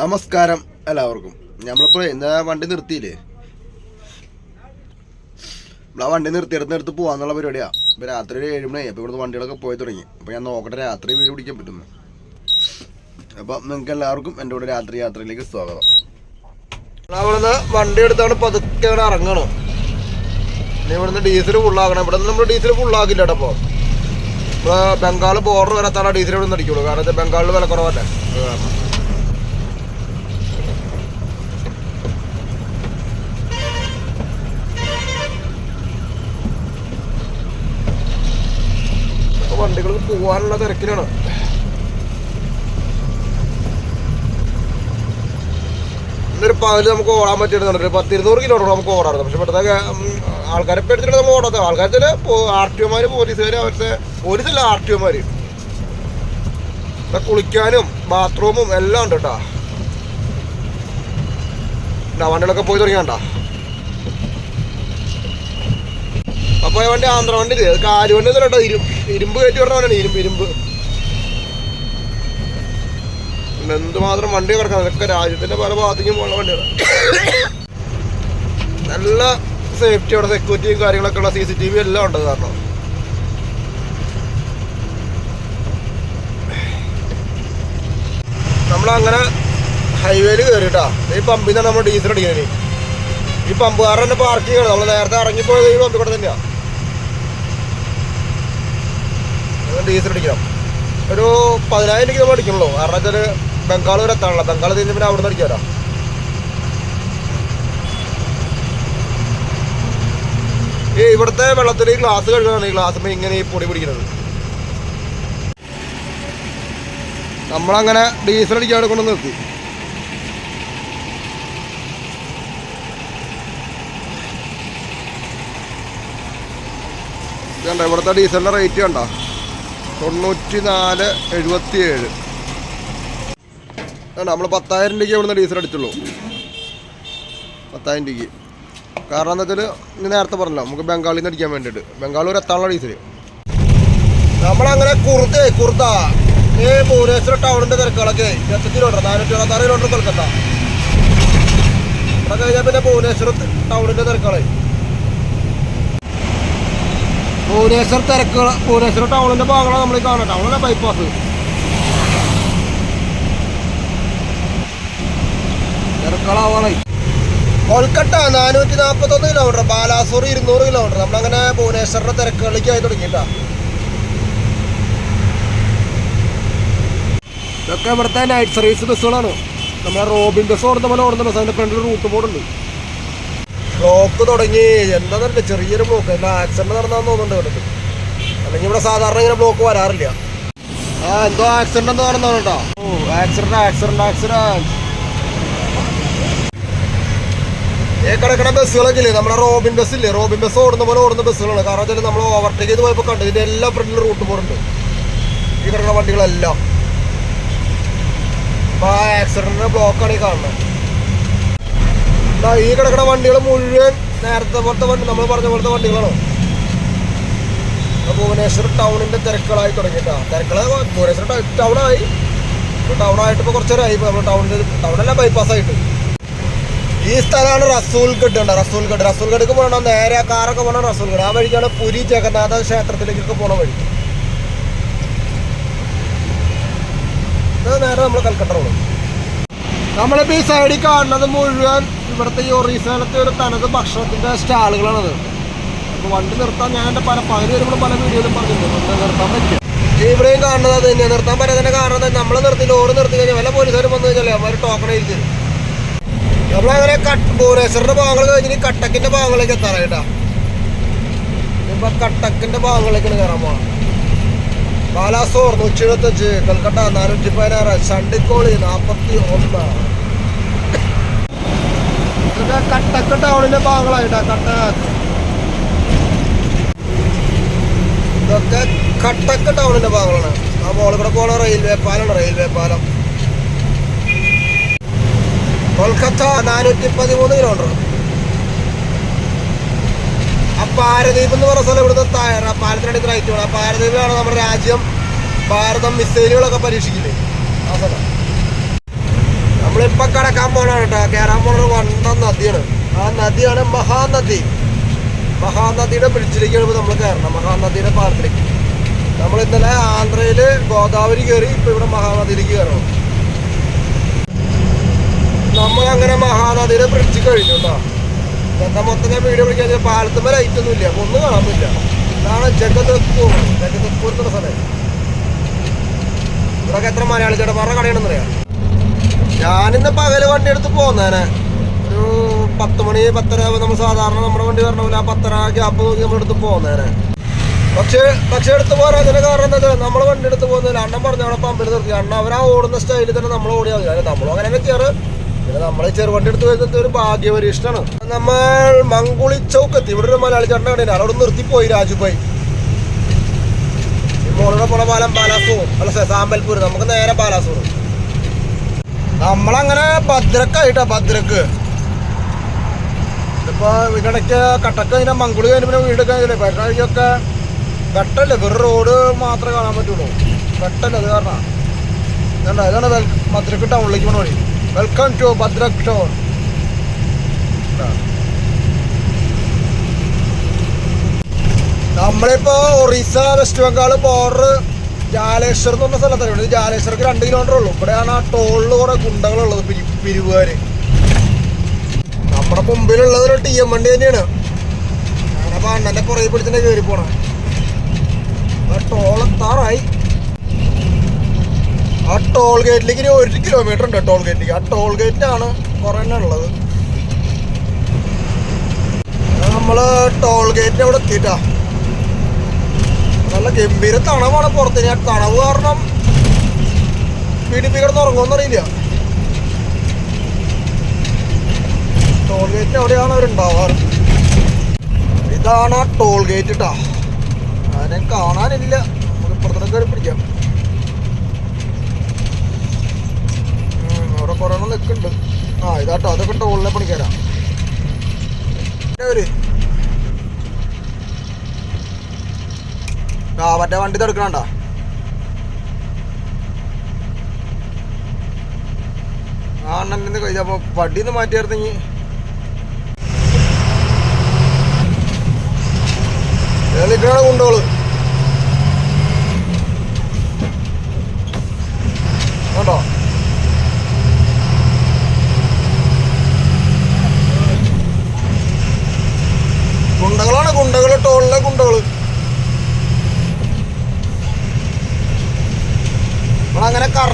നമസ്കാരം എല്ലാവർക്കും. നമ്മളിപ്പോ എന്താ വണ്ടി നിർത്തിയില്ലേ? നമ്മളാ വണ്ടി നിർത്തി നിർത്ത് പോകാന്നുള്ള പരിപാടിയാ. ഇപ്പൊ രാത്രി ഒരു ഏഴ് മണിയായി അപ്പൊ ഇവിടുന്ന് വണ്ടികളൊക്കെ പോയി തുടങ്ങി. അപ്പൊ ഞാൻ നോക്കട്ടെ രാത്രി വീട് പിടിക്കാൻ പറ്റുന്നു അപ്പൊ നിങ്ങൾക്ക് എല്ലാവർക്കും എന്റെ കൂടെ രാത്രി യാത്രയിലേക്ക് സ്വാഗതം. അവിടുന്ന് വണ്ടി എടുത്താണ് പതുക്കെ അവിടെ ഇറങ്ങണം. ഇവിടുന്ന് ഡീസൽ ഫുള്ളാക്കണം ഇവിടെ നമ്മൾ ഡീസൽ ഫുള്ളാക്കില്ല കേട്ടോ അപ്പോൾ ബംഗാൾ ബോർഡർ വരാത്താണ് ഡീസൽ ഇവിടെ നിന്ന് അടിക്കുള്ളൂ. കാരണം ബംഗാളിൽ വില കുറവല്ലേ. വണ്ടികൾ പോകാനുള്ള തിരക്കിലാണ്. ഇന്നൊരു പകൽ നമുക്ക് ഓടാൻ പറ്റിയിട്ടുണ്ട് പത്ത് ഇരുന്നൂറ് കിലോമീറ്റർ നമുക്ക് ഓടാറുണ്ട് പക്ഷെ ഇവിടുത്തെ ആൾക്കാരെ പേടിച്ചിട്ട് നമ്മൾ ഓടാത്ത ആൾക്കാർ ചില ആർ ടി ഒമാര് പോലീസുകാർ അവരുടെ പോലീസല്ല ആർ ടി ഇവിടെ കുളിക്കാനും ബാത്റൂമും എല്ലാം ഉണ്ട് കേട്ടോ. വണ്ടികളൊക്കെ പോയി തുടങ്ങിയാണ്ട അപ്പൊ ഈ വണ്ടി ആന്ധ്ര വണ്ടി കാര്യ കാൽ വണ്ടി ഒന്നും കേട്ടോ ഇരുമ്പ് കയറ്റി പറഞ്ഞ വണ്ടിയാണ് ഇരുമ്പ് ഇരുമ്പ്. എന്തുമാത്രം വണ്ടി കിടക്കണം? ഇതൊക്കെ രാജ്യത്തിന്റെ പല ഭാഗത്തേക്കും പോകുന്ന വണ്ടികളാണ്. നല്ല സേഫ്റ്റി അവിടെ സെക്യൂരിറ്റിയും കാര്യങ്ങളൊക്കെ ഉള്ള സി സി ടി വി എല്ലാം ഉണ്ട് കാരണം. നമ്മളങ്ങനെ ഹൈവേയിൽ കയറിട്ടാ ഈ പമ്പിൽ നിന്നാണ് നമ്മൾ ഡീസൽ അടിക്കുന്നത് ഈ പമ്പുകാരൻ തന്നെ പാർക്ക് ചെയ്യണം. നമ്മൾ നേരത്തെ ഇറങ്ങിപ്പോയത് ഈ പമ്പിൽ കൂടെ തന്നെയാണ് ഡീസൽ അടിക്കണം ഒരു പതിനായിരം രൂപ അടിക്കണല്ലോ കാരണം വെച്ചാൽ ബംഗാൾ വരെ എത്താണല്ലോ ബംഗാൾ തിരിഞ്ഞ് പിന്നെ അവിടെ നിന്ന് അടിക്കാലോ ഈ ഇവിടുത്തെ വെള്ളത്തിൽ ഗ്ലാസ് കഴുകാനാണ് ഈ ഗ്ലാസ് ഇങ്ങനെ ഈ പൊടി പിടിക്കുന്നത്. നമ്മളങ്ങനെ ഡീസൽ അടിക്കാതെ കൊണ്ട് നിർത്തി. ഇവിടുത്തെ ഡീസലിന്റെ റേറ്റ് കണ്ടോ. തൊണ്ണൂറ്റി നാല് എഴുപത്തി ഏഴ് നമ്മൾ പത്തായിരം രൂപയ്ക്ക് ഇവിടുന്ന് ഡീസൽ അടിച്ചുള്ളൂ. പത്തായിരം രൂപയ്ക്ക്. കാരണം എന്താ വെച്ചാൽ ഇന്ന് നേരത്തെ പറഞ്ഞല്ലോ നമുക്ക് ബംഗാളിൽ നിന്ന് അടിക്കാൻ വേണ്ടിയിട്ട്. ഒരു എത്താനുള്ള ഡീസൽ നമ്മളങ്ങനെ കുർത്ത കുർത്ത ഈ ഭുവനേശ്വർ ടൗണിന്റെ തിരക്കുകളൊക്കെ. കിലോമീറ്റർ നാനൂറ്റി എഴുപത്താറ് കിലോമീറ്റർ കൊൽക്കത്ത. ഇവിടെ കഴിഞ്ഞാൽ പിന്നെ ഭുവനേശ്വർ ടൗണിന്റെ തിരക്കുകളായി ഭുവനേശ്വർ തിരക്ക് ഭുവനേശ്വർ ടൗണിന്റെ ഭാഗമാണ് നമ്മൾ കാണാം ടൗണിലെ ബൈപ്പാസ് തിരക്കുകളാവാണേ കൊൽക്കട്ട നാനൂറ്റി നാൽപ്പത്തൊന്ന് കിലോമീറ്റർ ബാലാസൂർ ഇരുന്നൂറ് കിലോമീറ്റർ നമ്മളങ്ങനെ ഭുവനേശ്വറിന്റെ തിരക്കുകളിലേക്ക് ആയി തുടങ്ങിയിട്ടാ. ഇതൊക്കെ ഇവിടുത്തെ നൈറ്റ് സർവീസ് ബസ്സുകളാണ് നമ്മളെ റോബിൻ ബസ് ഓടുന്ന പോലെ ഓടുന്ന ബസ് അതിന്റെ ഫ്രണ്ടിൽ റൂട്ട് ബോർഡ് ഉണ്ട്. ബ്ലോക്ക് തുടങ്ങി. എന്താന്നറിയില്ല ചെറിയൊരു ബ്ലോക്ക് എന്നാ ആക്സിഡന്റ് നടന്നാന്ന് തോന്നുന്നുണ്ട് ഇവിടെ അല്ലെങ്കിൽ ഇവിടെ സാധാരണ ഇങ്ങനെ ബ്ലോക്ക് വരാറില്ല. ആ എന്തോ ആക്സിഡന്റ് എന്ന് നടന്നാണ് കേട്ടോ. ഓ ആക്സിഡന്റ് ആക്സിഡന്റ് ആക്സിഡന്റ് ഏ കിടക്കണ ബസ്സുകളൊക്കെ ഇല്ലേ? നമ്മുടെ റോബിൻ ബസ് ഇല്ലേ? റോബിൻ ബസ് ഓടുന്ന പോലെ ഓടുന്ന ബസ്സുകളാണ്. കാരണം വെച്ചാൽ നമ്മൾ ഓവർടേക്ക് ചെയ്ത് പോയപ്പോൾ കണ്ടു. ഇതിന്റെ എല്ലാ ഫ്രണ്ടിലും റൂട്ട് പോകുന്നുണ്ട് ഈ കിടക്കുന്ന വണ്ടികളെല്ലാം. അപ്പൊ ആ ആക്സിഡന്റിന്റെ ബ്ലോക്കാണ് ഈ കാണുന്നത്. ഈ കിടക്കുന്ന വണ്ടികൾ മുഴുവൻ നേരത്തെ പോലത്തെ വണ്ടി നമ്മൾ പറഞ്ഞ പോലത്തെ വണ്ടികളാണോ? ഭുവനേശ്വർ ടൗണിന്റെ തിരക്കുകളായി തുടങ്ങിയിട്ടാ. തിരക്കുകൾ ഭുവനേശ്വർ ടൗണായി. ടൗൺ ആയിട്ട് ഇപ്പൊ കുറച്ചേരായി. നമ്മൾ ടൗണിന്റെ ടൗണല്ല ബൈപ്പാസ് ആയിട്ട് ഈ സ്ഥലമാണ് റസൂൽഗഡ് ഉണ്ട് റസൂൽഗഡ് റസൂൽഗഡ്ക്ക് പോകണം നേരെ കാറൊക്കെ പോകണം റസൂൽഗഡ് ആ വഴിക്കാണ് പുരി ജഗന്നാഥ ക്ഷേത്രത്തിലേക്കൊക്കെ പോണ വഴി. നേരെ നമ്മൾ കൽക്കട്ട റോഡ്. നമ്മളിപ്പോ ഈ സൈഡിൽ കാണുന്നത് മുഴുവൻ ഇവിടുത്തെ ഈ ഒറീസയിലത്തെ ഒരു തനത് ഭക്ഷണത്തിന്റെ സ്റ്റാളുകളാണത്. അപ്പൊ വണ്ടി നിർത്താൻ ഞാൻ എന്റെ പല പകുതി വരുമ്പോൾ പല വീഡിയോയിലും പറഞ്ഞിട്ടുണ്ട്. വണ്ടി നിർത്താൻ പറ്റില്ല. ഇവിടെയും കാണുന്നത് അത് തന്നെ നിർത്താൻ പറ്റാത്തതിന്റെ കാരണം നമ്മൾ നിർത്തി ലോഡ് നിർത്തി കഴിഞ്ഞാൽ വല്ല പോലീസുകാരും വന്നു കഴിഞ്ഞാൽ അവർ ടോക്കൺ എഴുതി നമ്മളങ്ങനെ കട്ട് ഭാഗങ്ങൾ കഴിഞ്ഞ് കട്ടക്കിന്റെ ഭാഗങ്ങളിലേക്ക് എത്താറായിട്ടാ ഇപ്പൊ കട്ടക്കിന്റെ ഭാഗങ്ങളിലേക്കാണ് കയറാൻ പോകണം ബാലാസോർ നൂറ്റി എഴുപത്തഞ്ച് കൽക്കട്ട നാനൂറ്റി പതിനാറ് ചണ്ടിക്കോളി നാപ്പത്തി ഒന്ന്. ഇതൊക്കെ കട്ടക്ക് ടൗണിന്റെ ഭാഗങ്ങളായിട്ടാ കട്ട. ഇതൊക്കെ കട്ടക്ക് ടൗണിന്റെ ഭാഗങ്ങളാണ്. ആ മോളിൽ കൂടെ പോണ റെയിൽവേ പാലമാണ് റെയിൽവേ പാലം. കൊൽക്കത്ത നാനൂറ്റി പതിമൂന്ന് കിലോമീറ്റർ ആ പാരദ്വീപ് എന്ന് പറഞ്ഞ സ്ഥലം ഇവിടുത്തെ താഴെ ആ പാലത്തിനടുത്ത് റൈറ്റ് വേണം. ആ പാരദ്വീപിലാണ് നമ്മുടെ രാജ്യം ഭാരതം മിസൈലുകളൊക്കെ പരീക്ഷിക്കില്ലേ ആ സ്ഥലം. നമ്മൾ കിടക്കാൻ പോണാണ് കേട്ടോ. കയറാൻ പോണ വണ്ട നദിയാണ്. ആ നദിയാണ് മഹാനദി. മഹാനദിയുടെ ബ്രിഡ്ജിലേക്കാണ് ഇപ്പൊ നമ്മൾ കയറണം മഹാനദിയുടെ പാലത്തിലേക്ക്. നമ്മൾ ഇന്നലെ ആന്ധ്രയിൽ ഗോദാവരി കയറി ഇപ്പൊ ഇവിടെ മഹാനദിയിലേക്ക് കയറണം നമ്മൾ അങ്ങനെ മഹാനദിയുടെ ബ്രിഡ്ജ് കഴിഞ്ഞു കേട്ടോ. എന്താ മൊത്തം ഞാൻ വീഡിയോ പിടിക്കാൻ പാലത്തുമ്പോൾ ലൈറ്റ് ഒന്നും ഇല്ല. അപ്പൊ ഒന്നും പറ്റില്ല. ഇതാണ് ജഗദത്പൂർ ജഗദത്പൂർ എന്നുള്ള സ്ഥലം. ഇവിടെ എത്ര മലയാളി പറഞ്ഞ കടയാണെന്ന് അറിയാം. ഞാനിന്ന് പകൽ വണ്ടി എടുത്ത് പോന്നേനെ. ഒരു പത്ത് മണി പത്തര നമ്മൾ സാധാരണ നമ്മുടെ വണ്ടി വരണമില്ല ആ പത്തര ഗ്യാപ്പ് നോക്കി നമ്മൾ എടുത്ത് പോന്നേനെ. പക്ഷേ പക്ഷെ എടുത്ത് പോരാ അതിന്റെ കാരണം എന്താ നമ്മൾ വണ്ടി എടുത്ത് പോകുന്നില്ല അണ്ണൻ പറഞ്ഞ അവിടെ പമ്പിൽ നിർത്തി. അണ്ണ അവരാ ഓടുന്ന സ്റ്റൈലിൽ തന്നെ നമ്മൾ ഓടിയാൽ മതി. നമ്മളും അങ്ങനെ കയറ് പിന്നെ നമ്മൾ ചെറുവണ്ടി എടുത്ത് വരുന്നത് ഒരു ഭാഗ്യപരീക്ഷണമാണ് നമ്മൾ മങ്കുളി ചൗക്കത്തി ഇവിടെ ഒരു മലയാളി ചേട്ടൻ കണ്ടില്ല അവിടെ നിർത്തിപ്പോയി രാജുഭായി മോളുടെ പോണ പാലം ബാലാസൂർ അല്ല സാമ്പൽപൂർ നമുക്ക് നേരെ ബാലാസൂർ നമ്മളങ്ങനെ ഭദ്രക്കായിട്ടാ ഭദ്രക്ക്. ഇതിപ്പോ ഇടയ്ക്ക് കട്ടക്ക് അതിനെ മങ്കുളി കഴിഞ്ഞ വീട് കഴിഞ്ഞില്ലേ? പെട്ടാഴ്ചയൊക്കെ വെട്ടല്ലേ? വെറും റോഡ് മാത്രമേ കാണാൻ പറ്റുള്ളൂ. വെട്ടല്ലേ അത് കാരണം. ഇതുണ്ട് അതാണ് വെൽ ഭദ്രക്ക് ടൗണിലേക്ക് പോണ വഴി. Welcome to Bhadrak town. നമ്മളിപ്പോ ഒറീസ വെസ്റ്റ് ബംഗാൾ ബോർഡർ ജാലേശ്വർ എന്ന് പറഞ്ഞ സ്ഥലത്താണ് ഇത് ജാലേശ്വർക്ക് രണ്ട് കിലോമീറ്റർ ഉള്ളൂ. ഇവിടെയാണ് ആ ടോളിൽ കുറെ ഗുണ്ടകളുള്ളത്. പിരി പിരിവുകാര്. നമ്മുടെ മുമ്പിലുള്ളത് ഒരു ടി എം വണ്ടി തന്നെയാണ്. ഞാനപ്പോ അണ്ണന്റെ പുറകെ പിടിച്ചിട്ട് കയറി പോണ. ടോൾ എത്താറായി. ആ ടോൾ ഗേറ്റിലേക്ക് ഇനി ഒരു കിലോമീറ്റർ ഉണ്ട് ടോൾ ഗേറ്റിലേക്ക് ആ ടോൾ ഗേറ്റാണ് കുറെ എണ്ണം ഉള്ളത്. അത് നമ്മൾ ടോൾ ഗേറ്റിന് അവിടെ എത്തിയിട്ടാ. നല്ല ഗംഭീര തണവാണ് പുറത്ത് ഞാൻ തണവ് കാരണം വീട്ടിൽ തുറങ്ങോന്നറിയില്ല ടോൾ ഗേറ്റിന് അവിടെയാണ് അവരുണ്ടാവാറ്. ഇതാണ് ആ ടോൾ ഗേറ്റ് ഇട്ടാ അതിനെ കാണാനില്ല. നമുക്ക് കയറി പിടിക്കാം. അവിടെ കുറേ നിൽക്കുന്നുണ്ട് ആ ഇതാട്ടോ. അതൊക്കെ ടോളിലെ പണിക്കാരാ. ഒരു ആ മറ്റേ വണ്ടി തടുക്കണണ്ട? ആ അണ്ണന്റെ കഴിഞ്ഞപ്പോ വണ്ടിന്ന് മാറ്റിയായിരുന്നെങ്കി നിൽക്കണ കൊണ്ടോൾ. കണ്ടോ?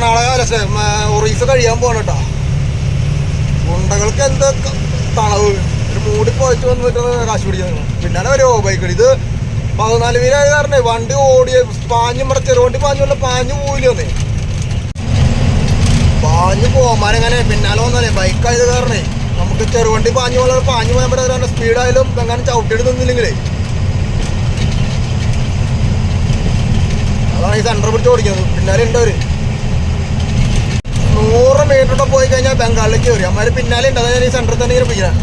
കർണാടക അല്ല ഒറീസ കഴിയാൻ പോകണം കേട്ടോ. ഗുണ്ടകൾക്ക് എന്താ തളവ്. ഒരു മൂടി പോയിട്ട് വന്നിട്ട് കാശ് പിടിക്കുന്നത് പിന്നാലെ വരുമോ ബൈക്ക് ഇത് പതിനാല് മീനായ കാരണം വണ്ടി ഓടിയ പാഞ്ഞു മറ ചെറുവണ്ടി പാഞ്ഞു വല്ല പാഞ്ഞു പോയില്ലേ പാഞ്ഞു പോകാനെങ്ങനെ പിന്നാലെ വന്നാലേ ബൈക്കായത് കാരണേ നമുക്ക് ചെറുവണ്ടി പാഞ്ഞു പോലെ പാഞ്ഞു പോയാൽ പറ്റാതെ സ്പീഡായാലും എങ്ങനെ ചവിട്ടിയിട്ട് നിന്നില്ലെങ്കിലേ. അതാണ് ഈ സെന്റർ പിടിച്ച് ഓടിക്കുന്നത്. പിന്നാലെ ഉണ്ടവര് നൂറ് മീറ്ററോടെ പോയി കഴിഞ്ഞാൽ ബംഗാളിലേക്ക് വരും അമ്മമാര് പിന്നാലെ ഉണ്ട്. അതായത് ഈ സെന്ററിൽ തന്നെ ഇങ്ങനെ പിടിക്കണം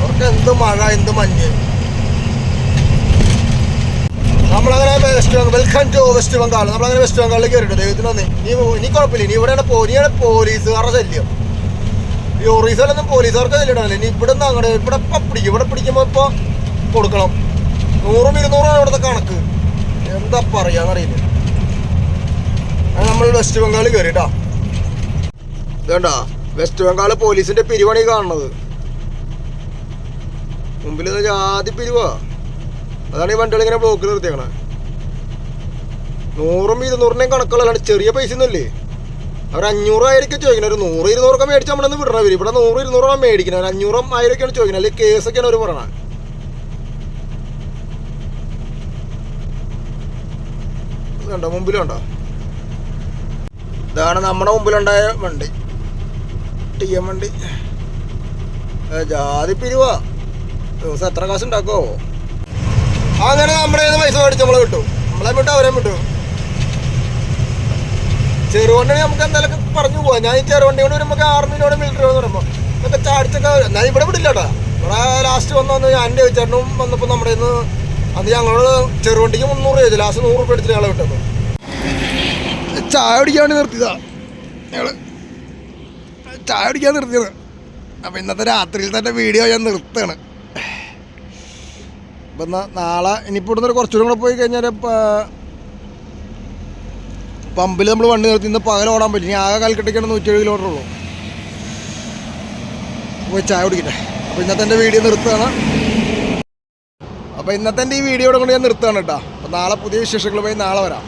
അവർക്ക് എന്ത് മഴ എന്ത് മഞ്ഞ്. നമ്മളങ്ങനെ West Bengal welcome to West Bengal നമ്മളങ്ങനെ വെസ്റ്റ് ബംഗാളിലേക്ക് കയറിയിട്ട് ദൈവത്തിന് വന്നേ നീ ഇനി കുഴപ്പമില്ല. നീ ഇവിടെയാണ് ഇനിയാണ് പോലീസുകാരുടെ ശല്യം. ഈ ഒറീസയിലൊന്നും പോലീസുകാർക്ക് ശല്യം ഇനി ഇവിടെ നിന്ന് അങ്ങോട്ട് ഇവിടെ ഇപ്പം പിടിക്കും ഇവിടെ പിടിക്കുമ്പോൾ ഇപ്പോൾ കൊടുക്കണം. നൂറും ഇരുന്നൂറാണ് ഇവിടുത്തെ കണക്ക്. എന്താ പറയാന്നറിയില്ല. നമ്മൾ വെസ്റ്റ് ബംഗാൾ കയറിട്ടാ ഇതേണ്ട വെസ്റ്റ് ബംഗാൾ പോലീസിന്റെ പിരിവാണ് ഈ കാണുന്നത്. മുമ്പിൽ ജാതി പിരിവാ. അതാണ് ഈ വണ്ടികൾ ഇങ്ങനെ ബ്ലോക്ക് നിർത്തിയേക്കണേ. നൂറും ഇരുന്നൂറിന്റെയും കണക്കുള്ളതാണ് ചെറിയ പൈസ ഒന്നുമല്ലേ അവർ അഞ്ഞൂറായിരിക്കും ചോദിക്കുന്നത് ഒരു നൂറ് ഇരുന്നൂറൊക്കെ മേടിച്ചാൽ നമ്മളൊന്ന് വിടണവർ ഇവിടെ നൂറ് ഇരുന്നൂറാണ് മേടിക്കുന്നത് അഞ്ഞൂറും ആയിരൊക്കെയാണ് ചോദിക്കുന്നത് അല്ലെങ്കിൽ കേസൊക്കെയാണ് അവർ പറയണത് കണ്ടോ? മുമ്പിലുണ്ടോ ഇതാണ് നമ്മുടെ മുമ്പിലുണ്ടായ വണ്ടി. ടി എം വണ്ടി. ജാതി പിരിവാ. ദിവസം എത്ര കാശ് ഉണ്ടാക്കോ അങ്ങനെ നമ്മുടെ പൈസ മേടിച്ച് നമ്മളെ വിട്ടു. നമ്മളെ വിട്ടു അവരെ വിട്ടു. ചെറുവണ്ടി നമുക്ക് എന്തായാലും പറഞ്ഞു പോവാം. ഞാൻ ഈ ചെറുവണ്ടി കൊണ്ട് വരുമ്പോൾ ആർമിയിലൂടെ മിലിറ്ററി എന്ന് പറയുമ്പോൾ ഇതൊക്കെ ചാടിച്ചൊക്കെ ഞാൻ ഇവിടെ വിടില്ല കേട്ടോ. ഇവിടെ ലാസ്റ്റ് വന്ന് വന്ന് ഞാൻ എന്റെ ചേട്ടനും വന്നപ്പോൾ നമ്മുടെ അന്ന് ഞങ്ങളോട് ചെറുവണ്ടിക്ക് മുന്നൂറ് ചോദിച്ചു ലാസ്റ്റ് നൂറ് രൂപ എടുത്തിട്ട് ഞങ്ങളെ വിട്ടത്. ചായ കുടിക്കാൻ നിർത്തിയതാ. ഞങ്ങൾ ചായ കുടിക്കാൻ നിർത്തിയത്. അപ്പോൾ ഇന്നത്തെ രാത്രിയിൽ തന്നെ വീഡിയോ ഞാൻ നിർത്തുകയാണ്. അപ്പം എന്നാൽ നാളെ ഇനിയിപ്പോൾ ഇവിടുന്ന് കുറച്ചുകൂടെ കൂടെ പോയി കഴിഞ്ഞാൽ പമ്പിൽ നമ്മൾ വണ്ടി നിർത്തി ഇന്ന് പകൽ ഓടാൻ പറ്റും. ഇനി ആകെ കൽക്കട്ടയ്ക്കാണ് നൂറ്റി എഴുപത് കിലോമീറ്റർ ഉള്ളൂ. പോയി ചായ കുടിക്കട്ടെ. അപ്പോൾ ഇന്നത്തെ എന്റെ വീഡിയോ നിർത്തുകയാണ്. അപ്പോൾ ഇന്നത്തെ ഈ വീഡിയോ കൊണ്ട് ഞാൻ നിർത്തുകയാണ് കേട്ടോ. അപ്പോൾ നാളെ പുതിയ വിശേഷങ്ങളുമായി നാളെ വരാം.